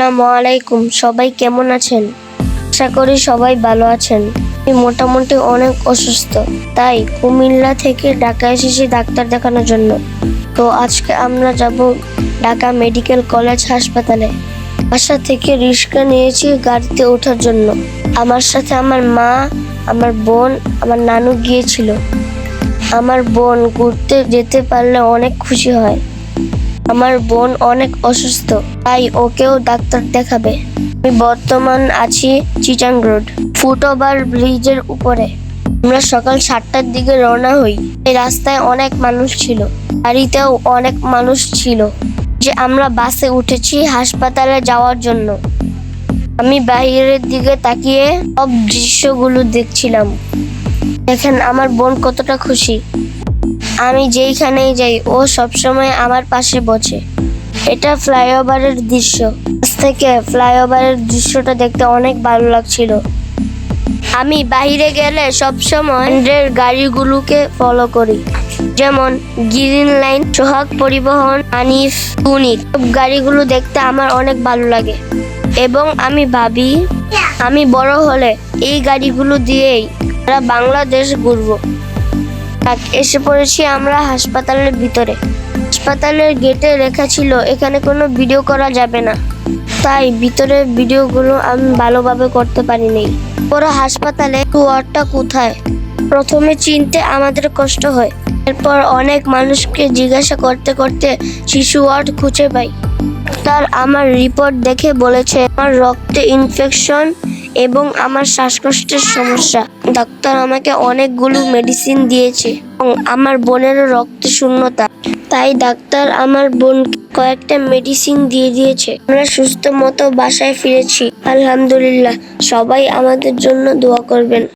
আসসালামু আলাইকুম। সবাই কেমন আছেন? আশা করি সবাই ভালো আছেন। আমি মোটামুটি অনেক অসুস্থ, তাই কুমিল্লা থেকে ঢাকা এসেছি ডাক্তার দেখানোর জন্য। তো আজকে আমরা যাব ঢাকা মেডিকেল কলেজ হাসপাতালে। বাসা থেকে রিক্সা নিয়েছি গাড়িতে ওঠার জন্য। আমার সাথে আমার মা, আমার বোন, আমার নানু গিয়েছিল। আমার বোন ঘুরতে যেতে পারলে অনেক খুশি হয়। আমার বোন অনেক অসুস্থ, তাই ওকেও ডাক্তার দেখাবে। আমি বর্তমান আছি চিটাং রোড, ফুটওভার ব্রিজের উপরে। আমরা সকাল সাতটার দিকে রওনা হই। এই রাস্তায় অনেক মানুষ ছিল গাড়িতেও অনেক মানুষ ছিল। যে আমরা বাসে উঠেছি হাসপাতালে যাওয়ার জন্য। আমি বাইরের দিকে তাকিয়ে সব দৃশ্যগুলো দেখছিলাম। দেখেন, আমার বোন কতটা খুশি। আমি যেইখানেই যাই, ও সবসময় আমার পাশে বসে। এটা ফ্লাইওভারের দৃশ্য। থেকে ফ্লাইওভারের দৃশ্যটা দেখতে অনেক ভালো লাগছিল। আমি বাইরে গেলে সবসময় ব্র্যান্ডের গাড়িগুলোকে ফলো করি। যেমন গ্রিন লাইন, সোহাগ পরিবহন আনিফ টুনিক সব গাড়িগুলো দেখতে আমার অনেক ভালো লাগে। এবং আমি ভাবি, আমি বড় হলে এই গাড়িগুলো দিয়েই সারা বাংলাদেশ ঘুরবো। এসে পড়েছি আমরা হাসপাতালের ভিতরে। হাসপাতালের গেটে লেখা ছিল, এখানে কোনো ভিডিও করা যাবে না। তাই ভিতরের ভিডিওগুলো আমি ভালোভাবে করতে পারিনি। পুরো হাসপাতালে ওয়ার্ডটা কোথায়? প্রথমে চিনতে আমাদের কষ্ট হয়। এরপর অনেক মানুষকে জিজ্ঞাসা করতে করতে শিশু ওয়ার্ড খুঁজে পাই। ডাক্তার আমার রিপোর্ট দেখে বলেছে, আমার রক্তে ইনফেকশন এবং আমার শ্বাসকষ্টের সমস্যা। ডাক্তার আমাকে অনেকগুলো মেডিসিন দিয়েছে এবং আমার বোনেরও রক্ত শূন্যতা। তাই ডাক্তার আমার বোনকে কয়েকটা মেডিসিন দিয়ে দিয়েছে। আমরা সুস্থ মতো বাসায় ফিরেছি। আলহামদুলিল্লাহ, সবাই আমাদের জন্য দোয়া করবেন।